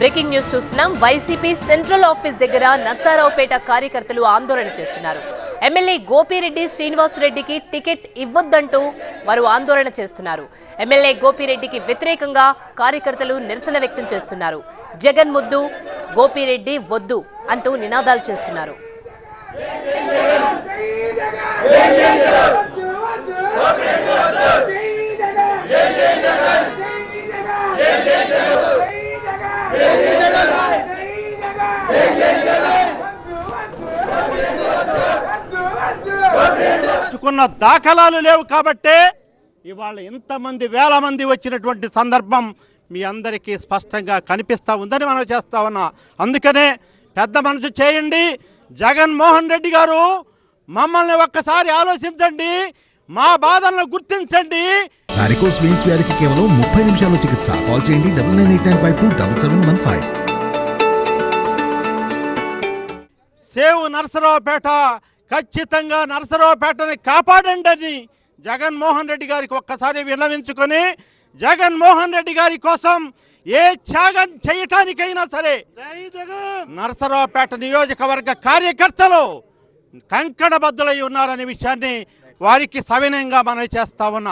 Breaking news చూస్తున్నాం. YCP central office దగ్గర నర్సారావుపేట కార్యకర్తలు ఆందోళన చేస్తున్నారు. ఎమ్మెల్యే గోపిరెడ్డి శ్రీనివాసరెడ్డికి టికెట్ ఇవ్వొద్దంటూ వారు ఆందోళన చేస్తున్నారు. ఎమ్మెల్యే గోపిరెడ్డికి వ్యతిరేకంగా కార్యకర్తలు నిరసన వ్యక్తం చేస్తున్నారు. జగన్ ముద్దు గోపిరెడ్డి వద్దు అంటూ నినాదాలు చేస్తున్నారు. తెచ్చుకున్న దాఖలాలు లేవు కాబట్టే ఇవాళ ఇంతమంది వేల మంది వచ్చినటువంటి సందర్భం మీ అందరికీ స్పష్టంగా కనిపిస్తూ ఉందని మనం చేస్తా ఉన్నా. అందుకనే పెద్ద మనసు చేయండి. జగన్మోహన్ రెడ్డి గారు మమ్మల్ని ఒక్కసారి ఆలోచించండి. మా బాధలను గుర్తించండి. వారికోస్ వెయిన్స్ వ్యాధికి కేవలం ముప్పై నిమిషాల్లో చికిత్స. కాల్ చేయండి. Double nine eight nine five two double seven one five save Narasaraopet ఖచ్చితంగా నరసరావుపేటని కాపాడండి అని జగన్మోహన్ రెడ్డి గారికి ఒక్కసారి విన్నవించుకొని జగన్మోహన్ రెడ్డి గారి కోసం ఏ త్యాగం చేయటానికైనా సరే నరసరావుపేట నియోజకవర్గ కార్యకర్తలు కంకణబద్దులై ఉన్నారనే విషయాన్ని వారికి సవినయంగా మనం చేస్తా ఉన్నా.